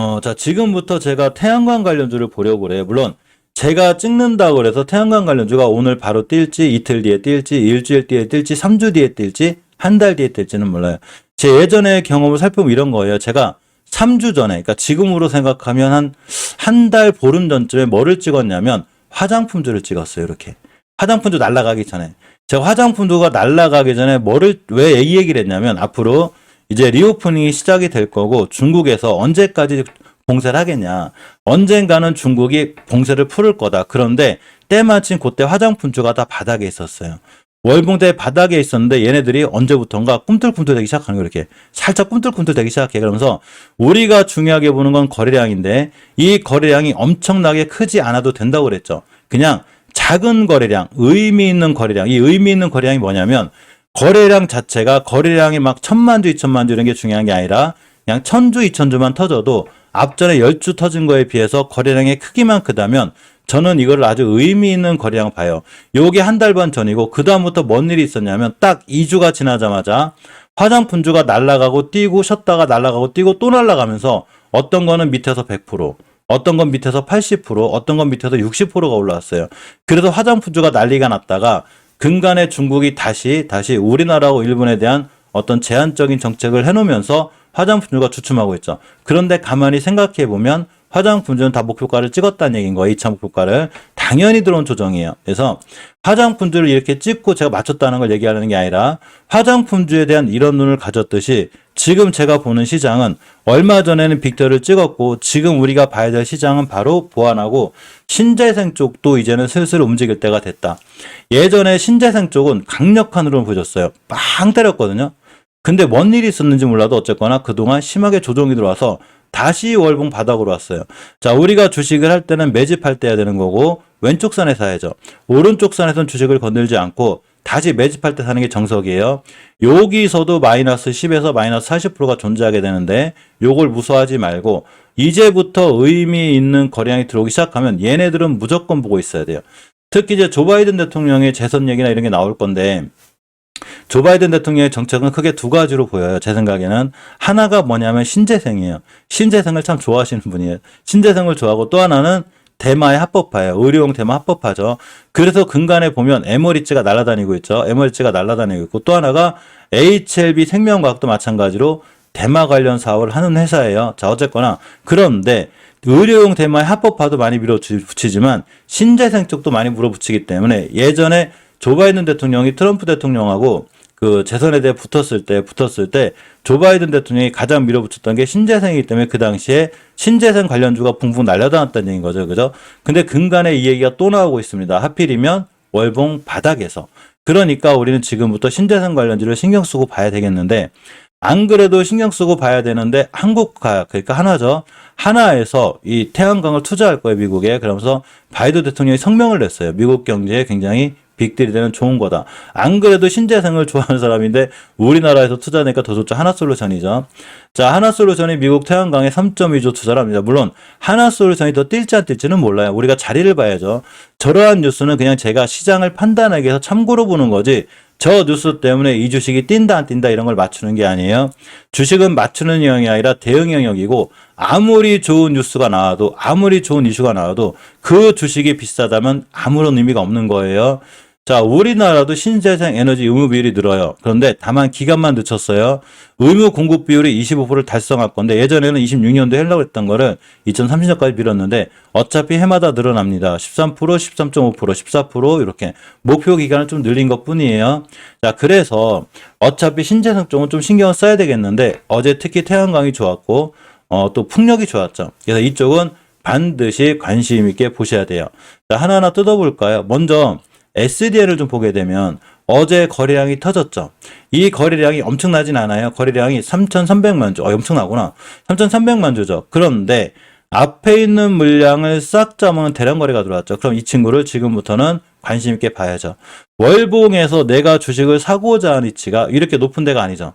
어, 자, 지금부터 제가 태양광 관련주를 보려고 그래요. 물론, 제가 찍는다고 그래서 태양광 관련주가 오늘 바로 뛸지, 이틀 뒤에 뛸지, 일주일 뒤에 뛸지, 3주 뒤에 뛸지, 한 달 뒤에 뛸지는 몰라요. 제 예전의 경험을 살펴보면 이런 거예요. 제가 3주 전에, 그러니까 지금으로 생각하면 한, 한 달 보름 전쯤에 뭐를 찍었냐면, 화장품주를 찍었어요. 이렇게. 화장품주 날아가기 전에. 제가 화장품주가 날아가기 전에 뭐를, 왜 이 얘기를 했냐면, 앞으로 이제 리오프닝이 시작이 될 거고 중국에서 언제까지 봉쇄를 하겠냐. 언젠가는 중국이 봉쇄를 풀을 거다. 그런데 때마침 그때 화장품주가 다 바닥에 있었어요. 월봉대 바닥에 있었는데 얘네들이 언제부턴가 꿈틀꿈틀대기 시작하는 거 이렇게 살짝 꿈틀꿈틀대기 시작해 그러면서 우리가 중요하게 보는 건 거래량인데 이 거래량이 엄청나게 크지 않아도 된다고 그랬죠. 그냥 작은 거래량, 의미 있는 거래량. 이 의미 있는 거래량이 뭐냐면 거래량 자체가 거래량이 막 천만 주, 이천만 주 이런 게 중요한 게 아니라 그냥 천 주, 이천 주만 터져도 앞전에 열 주 터진 거에 비해서 거래량의 크기만 크다면 저는 이걸 아주 의미 있는 거래량 봐요. 요게 한 달 반 전이고 그 다음부터 뭔 일이 있었냐면 딱 2주가 지나자마자 화장품주가 날아가고 뛰고 쉬었다가 날아가고 뛰고 또 날아가면서 어떤 거는 밑에서 100%, 어떤 건 밑에서 80%, 어떤 건 밑에서 60%가 올라왔어요. 그래서 화장품주가 난리가 났다가 근간에 중국이 다시 다시 우리나라하고 일본에 대한 어떤 제한적인 정책을 해놓으면서 화장품주가 주춤하고 있죠. 그런데 가만히 생각해 보면 화장품주는 다 목표가를 찍었다는 얘기인 거예요. 2차 목표가를. 당연히 들어온 조정이에요. 그래서 화장품주를 이렇게 찍고 제가 맞췄다는 걸 얘기하는 게 아니라 화장품주에 대한 이런 눈을 가졌듯이 지금 제가 보는 시장은 얼마 전에는 빅터를 찍었고 지금 우리가 봐야 될 시장은 바로 보완하고 신재생 쪽도 이제는 슬슬 움직일 때가 됐다. 예전에 신재생 쪽은 강력한 흐름을 보여줬어요. 빵 때렸거든요. 근데 뭔 일이 있었는지 몰라도 어쨌거나 그동안 심하게 조정이 들어와서 다시 월봉 바닥으로 왔어요. 자, 우리가 주식을 할 때는 매집할 때 해야 되는 거고 왼쪽 선에 사야죠. 오른쪽 선에선 주식을 건들지 않고 다시 매집할 때 사는 게 정석이에요. 여기서도 마이너스 10에서 마이너스 40%가 존재하게 되는데 요걸 무서워하지 말고 이제부터 의미 있는 거래량이 들어오기 시작하면 얘네들은 무조건 보고 있어야 돼요. 특히 이제 조 바이든 대통령의 재선 얘기나 이런 게 나올 건데 조 바이든 대통령의 정책은 크게 두 가지로 보여요. 제 생각에는 하나가 뭐냐면 신재생이에요. 신재생을 참 좋아하시는 분이에요. 신재생을 좋아하고 또 하나는 대마의 합법화예요. 의료용 대마 합법화죠. 그래서 근간에 보면 에머리츠가 날아다니고 있죠. 에머리츠가 날아다니고 있고 또 하나가 HLB 생명과학도 마찬가지로 대마 관련 사업을 하는 회사예요. 자 어쨌거나 그런데 의료용 대마의 합법화도 많이 밀어붙이지만 신재생 쪽도 많이 물어붙이기 때문에 예전에 조 바이든 대통령이 트럼프 대통령하고 그 재선에 대해 붙었을 때 붙었을 때 조 바이든 대통령이 가장 밀어붙였던 게 신재생이기 때문에 그 당시에 신재생 관련주가 붕붕 날려다녔다는 얘기인 거죠. 그죠? 근데 근간에 이 얘기가 또 나오고 있습니다. 하필이면 월봉 바닥에서. 그러니까 우리는 지금부터 신재생 관련주를 신경 쓰고 봐야 되겠는데 안 그래도 신경 쓰고 봐야 되는데 한국가 그러니까 하나죠. 하나에서 이 태양광을 투자할 거예요, 미국에. 그러면서 바이든 대통령이 성명을 냈어요. 미국 경제에 굉장히 빅딜이 좋은 거다. 안 그래도 신재생을 좋아하는 사람인데 우리나라에서 투자하니까 더 좋죠. 하나솔루션이죠. 자, 하나솔루션이 미국 태양광에 3.2조 투자를 합니다. 물론 하나솔루션이 더 뛸지 안 뛸지는 몰라요. 우리가 자리를 봐야죠. 저러한 뉴스는 그냥 제가 시장을 판단하기 위해서 참고로 보는 거지 저 뉴스 때문에 이 주식이 뛴다 안 뛴다 이런 걸 맞추는 게 아니에요. 주식은 맞추는 영역이 아니라 대응 영역이고 아무리 좋은 뉴스가 나와도 아무리 좋은 이슈가 나와도 그 주식이 비싸다면 아무런 의미가 없는 거예요. 자, 우리나라도 신재생 에너지 의무 비율이 늘어요. 그런데 다만 기간만 늦췄어요. 의무 공급 비율이 25%를 달성할 건데 예전에는 26년도에 하려고 했던 거를 2030년까지 미뤘는데 어차피 해마다 늘어납니다. 13%, 13.5%, 14% 이렇게 목표 기간을 좀 늘린 것 뿐이에요. 자, 그래서 어차피 신재생 쪽은 좀 신경을 써야 되겠는데 어제 특히 태양광이 좋았고 어, 또 풍력이 좋았죠. 그래서 이쪽은 반드시 관심 있게 보셔야 돼요. 자, 하나하나 뜯어볼까요? 먼저 SDL을 좀 보게 되면 어제 거래량이 터졌죠. 이 거래량이 엄청나진 않아요. 거래량이 3,300만 주. 어, 엄청나구나. 3,300만 주죠. 그런데 앞에 있는 물량을 싹 잡으면 대량 거래가 들어왔죠. 그럼 이 친구를 지금부터는 관심 있게 봐야죠. 월봉에서 내가 주식을 사고자 하는 위치가 이렇게 높은 데가 아니죠.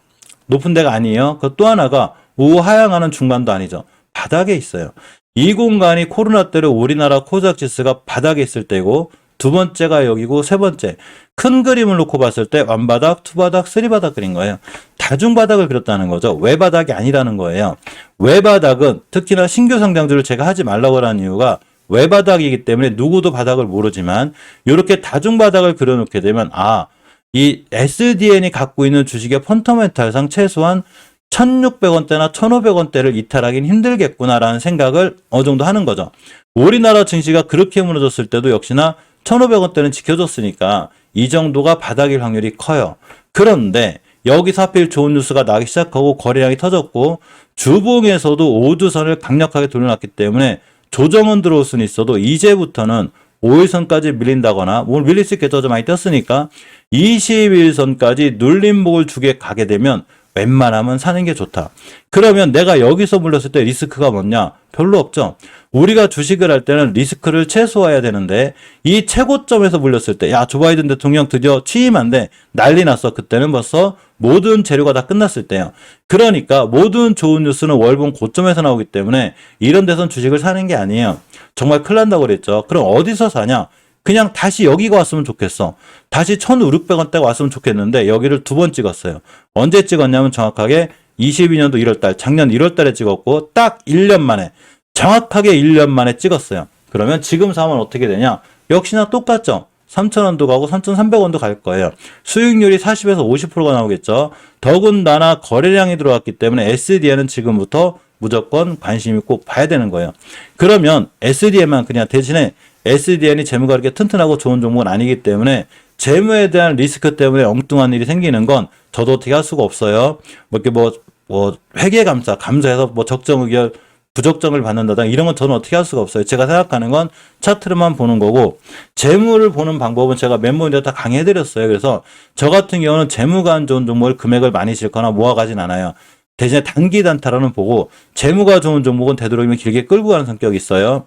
높은 데가 아니에요. 그 또 하나가 우하향하는 중간도 아니죠. 바닥에 있어요. 이 공간이 코로나 때로 우리나라 코스닥 지수가 바닥에 있을 때고 두 번째가 여기고 세 번째. 큰 그림을 놓고 봤을 때 완바닥, 투바닥, 쓰리바닥 그린 거예요. 다중바닥을 그렸다는 거죠. 외바닥이 아니라는 거예요. 외바닥은 특히나 신규 상장주를 제가 하지 말라고 하는 이유가 외바닥이기 때문에 누구도 바닥을 모르지만 이렇게 다중바닥을 그려놓게 되면 아, 이 SDN이 갖고 있는 주식의 펀터멘탈상 최소한 1,600원대나 1,500원대를 이탈하긴 힘들겠구나라는 생각을 어느 정도 하는 거죠. 우리나라 증시가 그렇게 무너졌을 때도 역시나 1,500원대는 지켜줬으니까 이 정도가 바닥일 확률이 커요. 그런데 여기서 하필 좋은 뉴스가 나기 시작하고 거래량이 터졌고 주봉에서도 오주선을 강력하게 돌려놨기 때문에 조정은 들어올 수는 있어도 이제부터는 5일선까지 밀린다거나 뭐 밀릴 수 있겠죠. 좀 많이 떴으니까 21선까지 눌림목을 주게 가게 되면 웬만하면 사는 게 좋다. 그러면 내가 여기서 물렸을 때 리스크가 뭐냐? 별로 없죠. 우리가 주식을 할 때는 리스크를 최소화해야 되는데 이 최고점에서 물렸을 때 야, 조 바이든 대통령 드디어 취임한데 난리 났어. 그때는 벌써 모든 재료가 다 끝났을 때요. 그러니까 모든 좋은 뉴스는 월봉 고점에서 나오기 때문에 이런 데선 주식을 사는 게 아니에요. 정말 큰일 난다고 그랬죠. 그럼 어디서 사냐? 그냥 다시 여기가 왔으면 좋겠어. 다시 1,600원대가 왔으면 좋겠는데 여기를 두 번 찍었어요. 언제 찍었냐면 정확하게 22년도 1월달, 작년 1월달에 찍었고 딱 1년 만에 정확하게 1년 만에 찍었어요. 그러면 지금 사면 어떻게 되냐? 역시나 똑같죠. 3,000원도 가고 3,300원도 갈 거예요. 수익률이 40에서 50%가 나오겠죠. 더군다나 거래량이 들어왔기 때문에 SDN은 지금부터 무조건 관심이 꼭 봐야 되는 거예요. 그러면 SDN만 그냥 대신에 SDN이 재무가 그렇게 튼튼하고 좋은 종목은 아니기 때문에 재무에 대한 리스크 때문에 엉뚱한 일이 생기는 건 저도 어떻게 할 수가 없어요. 뭐 이렇게 뭐, 뭐 회계 감사, 감사해서 뭐 적정 의결 부적정을 받는다든가 이런 건 저는 어떻게 할 수가 없어요. 제가 생각하는 건 차트를만 보는 거고 재무를 보는 방법은 제가 멤버인데 다 강의해 드렸어요. 그래서 저 같은 경우는 재무가 안 좋은 종목을 금액을 많이 실거나 모아가진 않아요. 대신에 단기 단타로는 보고 재무가 좋은 종목은 되도록이면 길게 끌고 가는 성격이 있어요.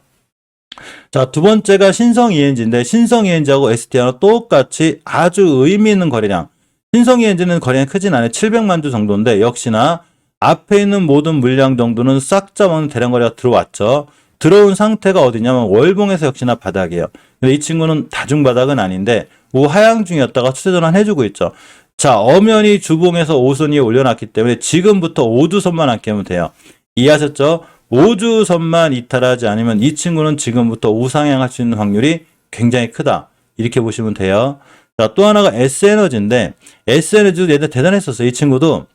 자, 두 번째가 신성 ENG인데 신성 ENG하고 ST하고 똑같이 아주 의미 있는 거래량. 신성 ENG는 거래량이 크진 않아요. 700만 주 정도인데 역시나 앞에 있는 모든 물량 정도는 싹 잡아놓은 대량 거래가 들어왔죠. 들어온 상태가 어디냐면 월봉에서 역시나 바닥이에요. 근데 이 친구는 다중 바닥은 아닌데 우하향 중이었다가 추세 전환 해주고 있죠. 자, 엄연히 주봉에서 5선 위에 올려놨기 때문에 지금부터 5주선만 안 깨면 돼요. 이해하셨죠? 5주선만 이탈하지 않으면 이 친구는 지금부터 우상향할 수 있는 확률이 굉장히 크다. 이렇게 보시면 돼요. 자, 또 하나가 S에너지인데 S에너지도 얘들 대단했었어요. 이 친구도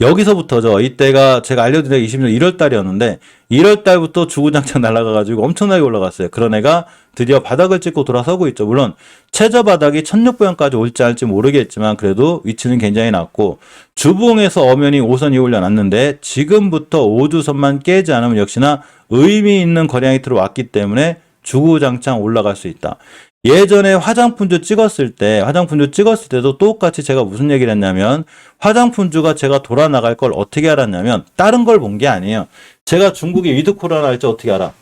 여기서부터죠. 이때가 제가 알려드린 20년 1월 달이었는데 1월 달부터 주구장창 날아가가지고 엄청나게 올라갔어요. 그런 애가 드디어 바닥을 찍고 돌아서고 있죠. 물론 최저 바닥이 1600원까지 올지 않을지 모르겠지만 그래도 위치는 굉장히 낮고 주봉에서 엄연히 5선이 올려놨는데 지금부터 5주선만 깨지 않으면 역시나 의미 있는 거량이 들어왔기 때문에 주구장창 올라갈 수 있다. 예전에 화장품주 찍었을 때, 화장품주 찍었을 때도 똑같이 제가 무슨 얘기를 했냐면, 화장품주가 제가 돌아 나갈 걸 어떻게 알았냐면, 다른 걸 본 게 아니에요. 제가 중국에 위드 코로나 할지 어떻게 알아?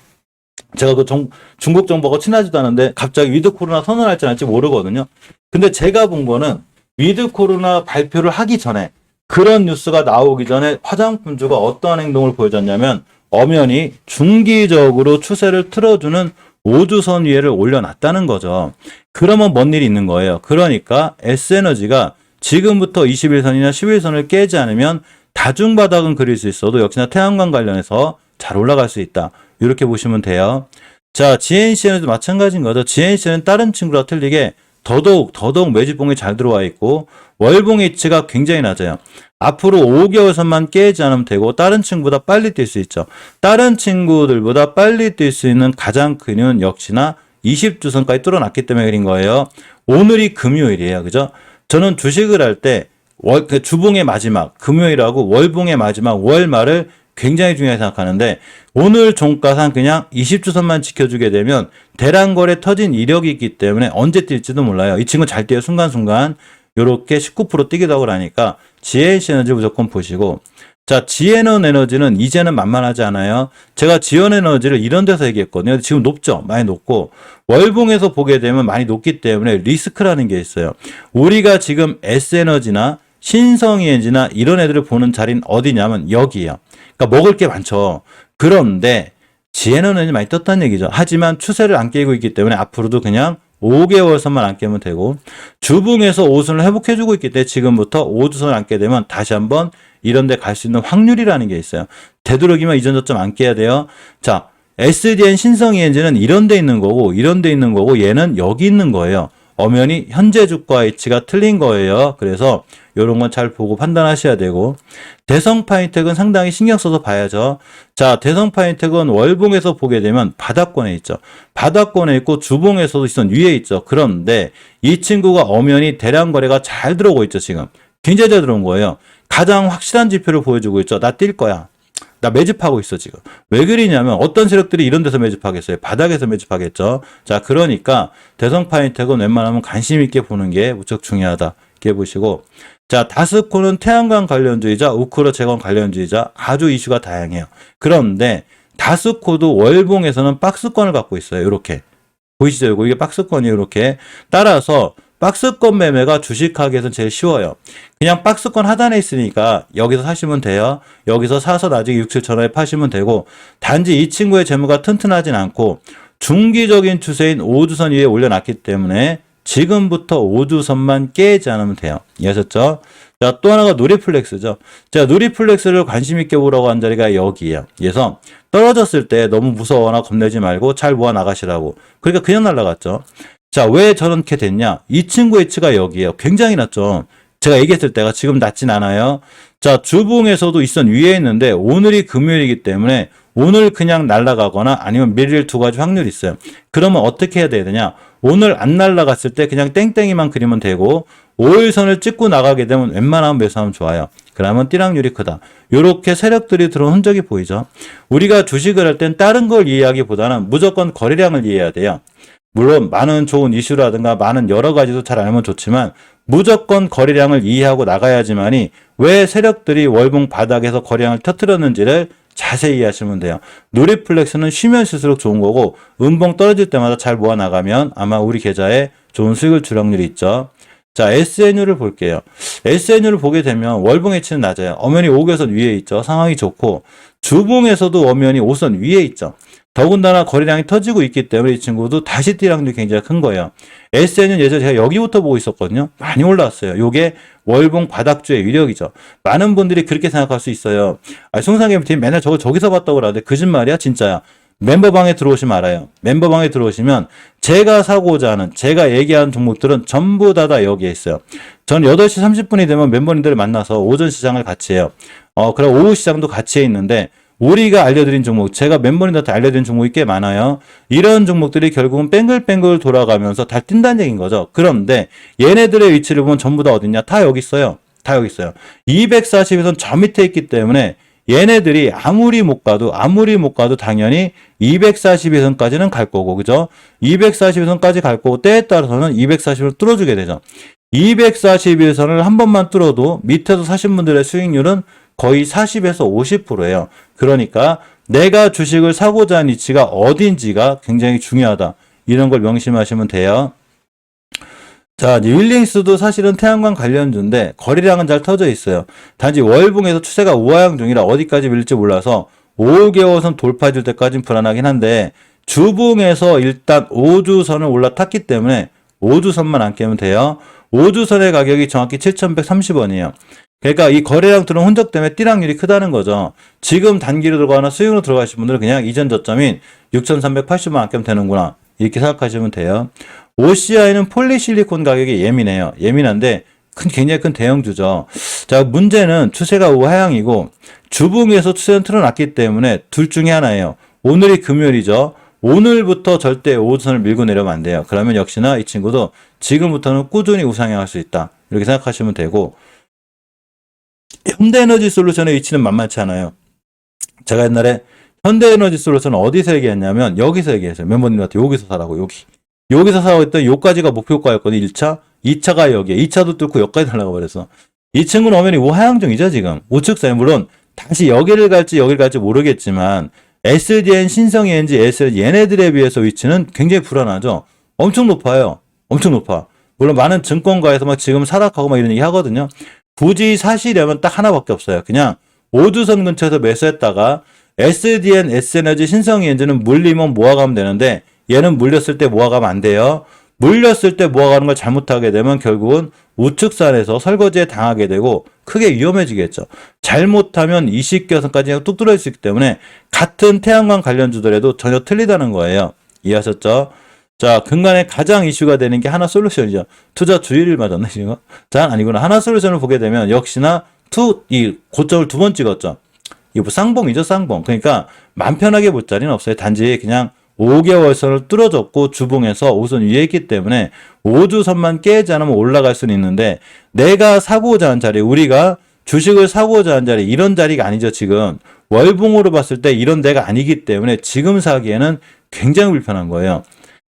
제가 그 정, 중국 정보가 친하지도 않은데, 갑자기 위드 코로나 선언할지 안 할지 모르거든요. 근데 제가 본 거는, 위드 코로나 발표를 하기 전에, 그런 뉴스가 나오기 전에 화장품주가 어떠한 행동을 보여줬냐면, 엄연히 중기적으로 추세를 틀어주는 5주선 위에를 올려놨다는 거죠. 그러면 뭔 일이 있는 거예요. 그러니까 S에너지가 지금부터 21선이나 11선을 깨지 않으면 다중바닥은 그릴 수 있어도 역시나 태양광 관련해서 잘 올라갈 수 있다. 이렇게 보시면 돼요. 자, GNC에도 마찬가지인 거죠. GNC는 다른 친구랑 틀리게 더더욱 더더욱 매집봉이 잘 들어와 있고 월봉 위치가 굉장히 낮아요. 앞으로 5개월 선만 깨지 않으면 되고 다른 친구보다 빨리 뛸 수 있죠. 다른 친구들보다 빨리 뛸 수 있는 가장 큰 이유는 역시나 20주선까지 뚫어놨기 때문에 그린 거예요. 오늘이 금요일이에요. 그죠? 저는 주식을 할때 월, 그 주봉의 마지막, 금요일하고 월봉의 마지막, 월말을 굉장히 중요하게 생각하는데 오늘 종가상 그냥 20주선만 지켜주게 되면 대량거래 터진 이력이 있기 때문에 언제 뛸지도 몰라요. 이 친구 잘 뛰어 순간순간 요렇게 19% 뛰기도 하고 나니까 GNC 에너지 무조건 보시고 자, 지에넌 에너지는 이제는 만만하지 않아요. 제가 지원 에너지를 이런 데서 얘기했거든요. 지금 높죠? 많이 높고 월봉에서 보게 되면 많이 높기 때문에 리스크라는 게 있어요. 우리가 지금 S에너지나 신성이엔지나 이런 애들을 보는 자리는 어디냐면 여기에요. 그러니까 먹을 게 많죠. 그런데 지에너는 많이 떴다는 얘기죠. 하지만 추세를 안 깨고 있기 때문에 앞으로도 그냥 5개월 선만 안 깨면 되고 주봉에서 5선을 회복해주고 있기 때문에 지금부터 5주선을 안 깨게 되면 다시 한번 이런 데 갈 수 있는 확률이라는 게 있어요. 되도록이면 이전 저점 안 깨야 돼요. 자, SDN 신성 ENG는 이런 데 있는 거고 이런 데 있는 거고 얘는 여기 있는 거예요. 엄연히 현재 주가 위치가 틀린 거예요. 그래서 이런 건 잘 보고 판단하셔야 되고 대성 파인텍은 상당히 신경 써서 봐야죠. 자, 대성 파인텍은 월봉에서 보게 되면 바닥권에 있죠. 바닥권에 있고 주봉에서도 있어 위에 있죠. 그런데 이 친구가 엄연히 대량 거래가 잘 들어오고 있죠, 지금. 굉장히 잘 들어온 거예요. 가장 확실한 지표를 보여주고 있죠. 나 뛸 거야. 나 매집하고 있어 지금. 왜 그러냐면 어떤 세력들이 이런 데서 매집하겠어요? 바닥에서 매집하겠죠. 자, 그러니까 대성 파인텍은 웬만하면 관심 있게 보는 게 무척 중요하다. 이렇게 보시고 자, 다스코는 태양광 관련주의자, 우크로 재건 관련주의자 아주 이슈가 다양해요. 그런데 다스코도 월봉에서는 박스권을 갖고 있어요. 이렇게. 보이시죠? 이게 박스권이에요. 이렇게. 따라서 박스권 매매가 주식하기에서는 제일 쉬워요. 그냥 박스권 하단에 있으니까 여기서 사시면 돼요. 여기서 사서 나중에 6, 7천 원에 파시면 되고 단지 이 친구의 재무가 튼튼하진 않고 중기적인 추세인 5주선 위에 올려놨기 때문에 지금부터 5주선만 깨지 않으면 돼요. 이해하셨죠? 자, 또 하나가 누리플렉스죠. 자, 누리플렉스를 관심 있게 보라고 한 자리가 여기예요. 그래서 떨어졌을 때 너무 무서워나 겁내지 말고 잘 모아 나가시라고. 그러니까 그냥 날라갔죠. 자, 왜 저렇게 됐냐? 이 친구의 치가 여기에요. 굉장히 낮죠. 제가 얘기했을 때가 지금 낮진 않아요. 자, 주봉에서도 있던 위에 있는데 오늘이 금요일이기 때문에 오늘 그냥 날아가거나 아니면 밀릴 두 가지 확률이 있어요. 그러면 어떻게 해야 되느냐? 오늘 안 날아갔을 때 그냥 땡땡이만 그리면 되고 5일선을 찍고 나가게 되면 웬만하면 매수하면 좋아요. 그러면 띠락률이 크다. 요렇게 세력들이 들어온 흔적이 보이죠. 우리가 주식을 할 땐 다른 걸 이해하기보다는 무조건 거래량을 이해해야 돼요. 물론 많은 좋은 이슈라든가 많은 여러 가지도 잘 알면 좋지만 무조건 거래량을 이해하고 나가야지만이 왜 세력들이 월봉 바닥에서 거래량을 터뜨렸는지를 자세히 이해하시면 돼요. 누리플렉스는 쉬면 쉴수록 좋은 거고 음봉 떨어질 때마다 잘 모아 나가면 아마 우리 계좌에 좋은 수익을 줄 확률이 있죠. 자, SNU를 볼게요. SNU를 보게 되면 월봉 해치는 낮아요. 엄연히 5개선 위에 있죠. 상황이 좋고 주봉에서도 엄연히 5선 위에 있죠. 더군다나 거래량이 터지고 있기 때문에 이 친구도 다시 뛸 확률이 굉장히 큰 거예요. SN은 예전에 제가 여기부터 보고 있었거든요. 많이 올라왔어요. 요게 월봉 바닥주의 위력이죠. 많은 분들이 그렇게 생각할 수 있어요. 아, 송상겸 팀 맨날 저거 저기서 봤다고 그러는데 거짓말이야 진짜야. 멤버방에 들어오시면 알아요. 멤버방에 들어오시면 제가 사고자 하는 제가 얘기하는 종목들은 전부 다 다 여기에 있어요. 전 8시 30분이 되면 멤버님들을 만나서 오전 시장을 같이 해요. 어, 그리고 오후 시장도 같이 해 있는데 우리가 알려드린 종목, 제가 멤버님들한테 알려드린 종목이 꽤 많아요. 이런 종목들이 결국은 뺑글뺑글 돌아가면서 다 뛴다는 얘기인 거죠. 그런데 얘네들의 위치를 보면 전부 다 어딨냐? 다 여기 있어요. 다 여기 있어요. 240에선 저 밑에 있기 때문에 얘네들이 아무리 못 가도 아무리 못 가도 당연히 242선까지는 갈 거고 그죠? 242선까지 갈 거고 때에 따라서는 240을 뚫어주게 되죠. 241선을 한 번만 뚫어도 밑에서 사신 분들의 수익률은 거의 40에서 50%예요. 그러니까 내가 주식을 사고자 하는 위치가 어딘지가 굉장히 중요하다. 이런 걸 명심하시면 돼요. 자, 윌링스도 사실은 태양광 관련주인데 거래량은 잘 터져 있어요. 단지 월봉에서 추세가 우하향 중이라 어디까지 밀릴지 몰라서 5개월선 돌파해줄 때까지는 불안하긴 한데 주봉에서 일단 5주선을 올라탔기 때문에 5주선만 안 깨면 돼요. 5주선의 가격이 정확히 7,130원이에요. 그러니까 이 거래량 들어온 흔적 때문에 띠락률이 크다는 거죠. 지금 단기로 들어가거나 수익으로 들어가신 분들은 그냥 이전 저점인 6,380원 안 깨면 되는구나. 이렇게 생각하시면 돼요. OCI는 폴리실리콘 가격이 예민해요. 예민한데 큰 굉장히 큰 대형주죠. 자 문제는 추세가 우하향이고 주봉에서 추세는 틀어놨기 때문에 둘 중에 하나예요. 오늘이 금요일이죠. 오늘부터 절대 5선을 밀고 내려면 안 돼요. 그러면 역시나 이 친구도 지금부터는 꾸준히 우상향할 수 있다. 이렇게 생각하시면 되고 현대에너지 솔루션의 위치는 만만치 않아요. 제가 옛날에 현대에너지 솔루션은 어디서 얘기했냐면 여기서 얘기했어요. 멤버님한테 여기서 사라고 여기. 여기서 사고 있던 요까지가 목표가였거든요. 1차. 2차가 여기에. 2차도 뚫고 여기까지 달라고 그래서. 이 친구는 엄연히 우하향 중이죠, 지금. 우측사에 물론 다시 여기를 갈지 여기를 갈지 모르겠지만 SDN, 신성ENG, SL 얘네들에 비해서 위치는 굉장히 불안하죠. 엄청 높아요. 엄청 높아. 물론 많은 증권가에서 막 지금 사락하고 막 이런 얘기 하거든요. 굳이 사시려면 딱 하나밖에 없어요. 그냥 오두선 근처에서 매수했다가 SDN, S에너지, 신성ENG는 물리면 모아가면 되는데 얘는 물렸을 때 모아가면 안 돼요. 물렸을 때 모아가는 걸 잘못하게 되면 결국은 우측산에서 설거지에 당하게 되고 크게 위험해지겠죠. 잘못하면 이식결선까지 뚝 뚫을 수 있기 때문에 같은 태양광 관련주들에도 전혀 틀리다는 거예요. 이해하셨죠? 자, 근간에 가장 이슈가 되는 게 하나 솔루션이죠. 투자 주의를 맞았네, 지금. 자, 아니구나. 하나 솔루션을 보게 되면 역시나 투, 이 고점을 두 번 찍었죠. 이거 뭐 쌍봉이죠, 쌍봉. 그러니까 맘 편하게 볼 자리는 없어요. 단지 그냥 5개월선을 뚫어줬고 주봉에서 우선 위에 있기 때문에 5주선만 깨지 않으면 올라갈 수는 있는데 내가 사고자 하는 자리, 우리가 주식을 사고자 하는 자리, 이런 자리가 아니죠, 지금. 월봉으로 봤을 때 이런 데가 아니기 때문에 지금 사기에는 굉장히 불편한 거예요.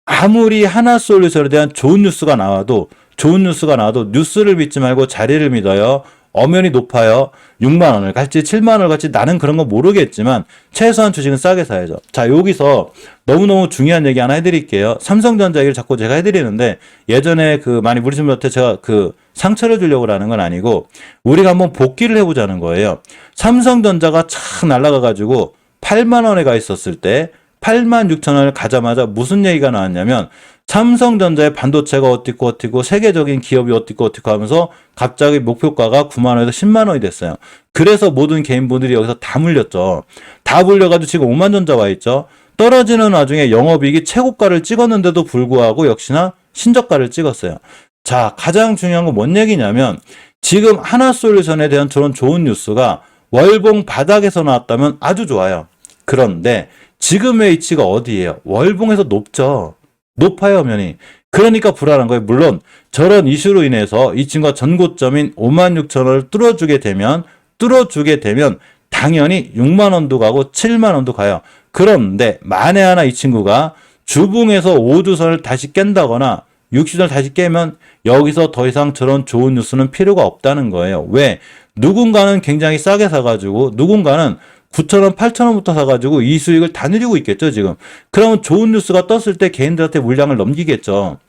아무리 하나 솔루션에 대한 좋은 뉴스가 나와도 좋은 뉴스가 나와도 뉴스를 믿지 말고 자리를 믿어요. 엄연히 높아요. 6만 원을 갈지 7만 원을 갈지 나는 그런 거 모르겠지만 최소한 주식은 싸게 사야죠. 자, 여기서 너무너무 중요한 얘기 하나 해드릴게요. 삼성전자 얘기를 자꾸 제가 해드리는데 예전에 그 많이 모르시는 분한테 제가 그 상처를 주려고 하는 건 아니고 우리가 한번 복귀를 해보자는 거예요. 삼성전자가 착 날아가가지고 8만 원에 가 있었을 때 8만 6천 원을 가자마자 무슨 얘기가 나왔냐면 삼성전자의 반도체가 어떻고 어떻고 세계적인 기업이 어떻고 어떻고 하면서 갑자기 목표가가 9만 원에서 10만 원이 됐어요. 그래서 모든 개인분들이 여기서 다 물렸죠. 다 물려가지고 지금 5만 전자 와 있죠. 떨어지는 와중에 영업이익이 최고가를 찍었는데도 불구하고 역시나 신저가를 찍었어요. 자, 가장 중요한 건 뭔 얘기냐면 지금 하나솔루션에 대한 저런 좋은 뉴스가 월봉 바닥에서 나왔다면 아주 좋아요. 그런데 지금의 위치가 어디예요? 월봉에서 높죠. 높아요, 면이. 그러니까 불안한 거예요. 물론 저런 이슈로 인해서 이 친구가 전고점인 5만 6천 원을 뚫어주게 되면 뚫어주게 되면 당연히 6만 원도 가고 7만 원도 가요. 그런데 만에 하나 이 친구가 주봉에서 5주선을 다시 깬다거나 60선을 다시 깨면 여기서 더 이상 저런 좋은 뉴스는 필요가 없다는 거예요. 왜? 누군가는 굉장히 싸게 사가지고 누군가는 9,000원, 8,000원부터 사가지고 이 수익을 다 누리고 있겠죠, 지금. 그러면 좋은 뉴스가 떴을 때 개인들한테 물량을 넘기겠죠.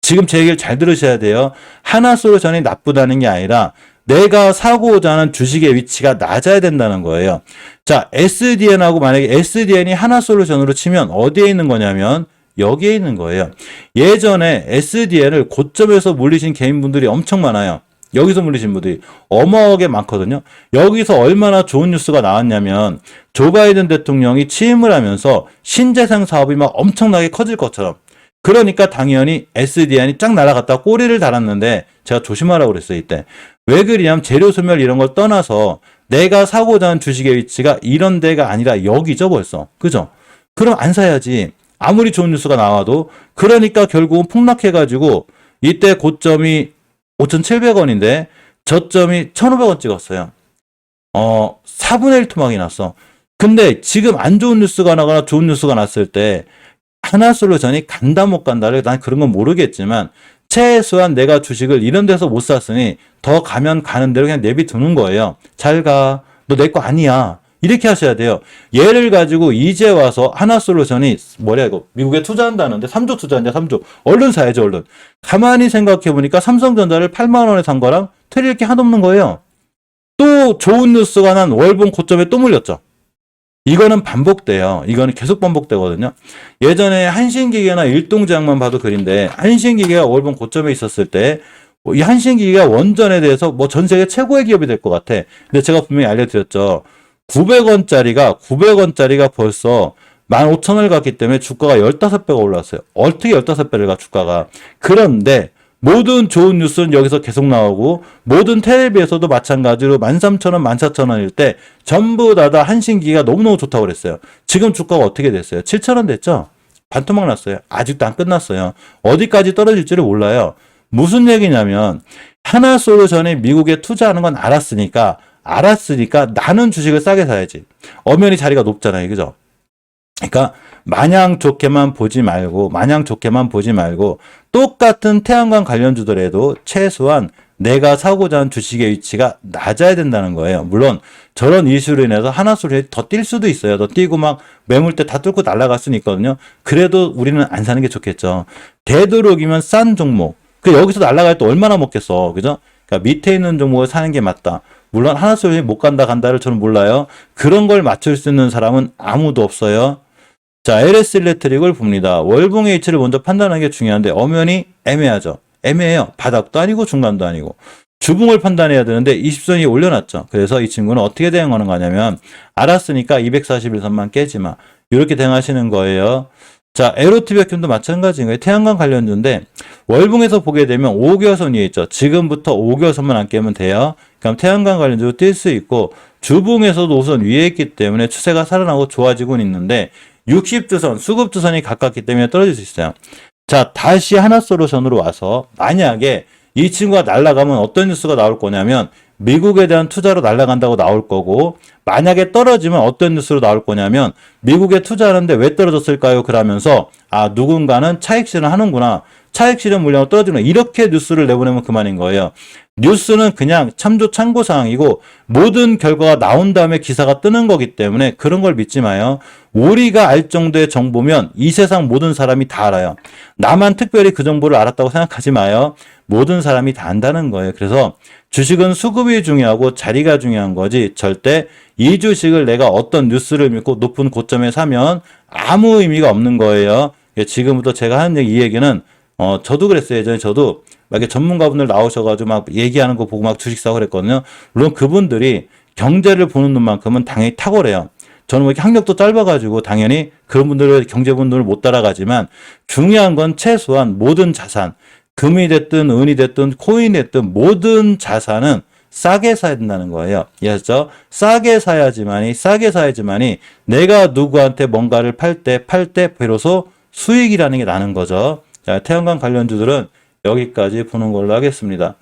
지금 제 얘기를 잘 들으셔야 돼요. 하나 솔루션이 나쁘다는 게 아니라 내가 사고자 하는 주식의 위치가 낮아야 된다는 거예요. 자, SDN하고 만약에 SDN이 하나 솔루션으로 치면 어디에 있는 거냐면 여기에 있는 거예요. 예전에 SDN을 고점에서 물리신 개인분들이 엄청 많아요. 여기서 물리신 분들이 어마어마하게 많거든요. 여기서 얼마나 좋은 뉴스가 나왔냐면 조 바이든 대통령이 취임을 하면서 신재생 사업이 막 엄청나게 커질 것처럼 그러니까 당연히 SDN이 쫙 날아갔다 꼬리를 달았는데 제가 조심하라고 그랬어요 이때. 왜 그러냐면 재료 소멸 이런 걸 떠나서 내가 사고자 하는 주식의 위치가 이런 데가 아니라 여기죠 벌써. 그죠? 그럼 안 사야지. 아무리 좋은 뉴스가 나와도 그러니까 결국은 폭락해가지고 이때 고점이 5,700원인데 저점이 1,500원 찍었어요. 어, 4분의 1 토막이 났어. 근데 지금 안 좋은 뉴스가 나거나 좋은 뉴스가 났을 때 하나솔루션이 간다 못 간다를 난 그런 건 모르겠지만 최소한 내가 주식을 이런 데서 못 샀으니 더 가면 가는 대로 그냥 내비두는 거예요. 잘 가. 너 내 거 아니야. 이렇게 하셔야 돼요. 얘를 가지고 이제 와서 하나솔루션이 뭐냐 이거 미국에 투자한다는데 3조 투자한다 3조 얼른 사야죠 얼른 가만히 생각해 보니까 삼성전자를 8만 원에 산 거랑 틀릴 게 하나도 없는 거예요. 또 좋은 뉴스가 난 월봉 고점에 또 물렸죠. 이거는 반복돼요. 이거는 계속 반복되거든요. 예전에 한신기계나 일동제약만 봐도 그린데 한신기계가 월봉 고점에 있었을 때 이 한신기계가 원전에 대해서 뭐 전 세계 최고의 기업이 될 것 같아. 근데 제가 분명히 알려드렸죠. 900원짜리가 900원짜리가 벌써 15,000원을 갔기 때문에 주가가 15배가 올랐어요. 어떻게 15배를 가 주가가. 그런데 모든 좋은 뉴스는 여기서 계속 나오고 모든 텔레비에서도 마찬가지로 13,000원, 14,000원일 때 전부 다다 한신기가 너무너무 좋다고 그랬어요. 지금 주가가 어떻게 됐어요? 7,000원 됐죠? 반토막 났어요. 아직도 안 끝났어요. 어디까지 떨어질지를 몰라요. 무슨 얘기냐면 하나솔루션이 미국에 투자하는 건 알았으니까 알았으니까 나는 주식을 싸게 사야지. 엄연히 자리가 높잖아요. 그죠? 그러니까 마냥 좋게만 보지 말고 마냥 좋게만 보지 말고 똑같은 태양광 관련주들에도 최소한 내가 사고자 하는 주식의 위치가 낮아야 된다는 거예요. 물론 저런 이슈로 인해서 하나솔루션이 더뛸 수도 있어요. 더 뛰고 막 매물대 다 뚫고 날아갈 수는 있거든요. 그래도 우리는 안 사는 게 좋겠죠. 되도록이면 싼 종목. 그 여기서 날아갈 때 얼마나 먹겠어. 그죠? 그러니까 밑에 있는 종목을 사는 게 맞다. 물론 하나솔루션이 못 간다 간다를 저는 몰라요. 그런 걸 맞출 수 있는 사람은 아무도 없어요. 자, LS 일렉트릭을 봅니다. 월봉의 위치를 먼저 판단하는 게 중요한데 엄연히 애매하죠. 애매해요. 바닥도 아니고 중간도 아니고. 주봉을 판단해야 되는데 20선이 올려놨죠. 그래서 이 친구는 어떻게 대응하는 거냐면 알았으니까 241선만 깨지 마. 이렇게 대응하시는 거예요. 자, 에로티백균도 마찬가지인 거예요. 태양광 관련주인데 월봉에서 보게 되면 5개월선 위에 있죠. 지금부터 5개월선만 안 깨면 돼요. 그럼 태양광 관련주 뛸수 있고 주봉에서도 우선 위에 있기 때문에 추세가 살아나고 좋아지고는 있는데 60주선, 수급주선이 가깝기 때문에 떨어질 수 있어요. 자, 다시 하나 솔루션으로 와서 만약에 이 친구가 날아가면 어떤 뉴스가 나올 거냐면 미국에 대한 투자로 날아간다고 나올 거고 만약에 떨어지면 어떤 뉴스로 나올 거냐면 미국에 투자하는데 왜 떨어졌을까요? 그러면서 아 누군가는 차익 실현 하는구나. 차익 실현 물량으로 떨어지는 이렇게 뉴스를 내보내면 그만인 거예요. 뉴스는 그냥 참조 참고 사항이고 모든 결과가 나온 다음에 기사가 뜨는 거기 때문에 그런 걸 믿지 마요. 우리가 알 정도의 정보면 이 세상 모든 사람이 다 알아요. 나만 특별히 그 정보를 알았다고 생각하지 마요. 모든 사람이 다 안다는 거예요. 그래서 주식은 수급이 중요하고 자리가 중요한 거지 절대 이 주식을 내가 어떤 뉴스를 믿고 높은 고점에 사면 아무 의미가 없는 거예요. 예, 지금부터 제가 하는 얘기, 이 얘기는 어 저도 그랬어요. 예전에 저도 막 전문가분들 나오셔가지고 막 얘기하는 거 보고 막 주식 사고 그랬거든요. 물론 그분들이 경제를 보는 눈만큼은 당연히 탁월해요. 저는 뭐 이렇게 학력도 짧아가지고 당연히 그런 분들을 경제분들을 못 따라가지만 중요한 건 최소한 모든 자산, 금이 됐든 은이 됐든 코인이 됐든 모든 자산은 싸게 사야 된다는 거예요. 이해하셨죠? 싸게 사야지만이 싸게 사야지만이 내가 누구한테 뭔가를 팔 때 팔 때 비로소 수익이라는 게 나는 거죠. 자, 태양광 관련주들은 여기까지 보는 걸로 하겠습니다.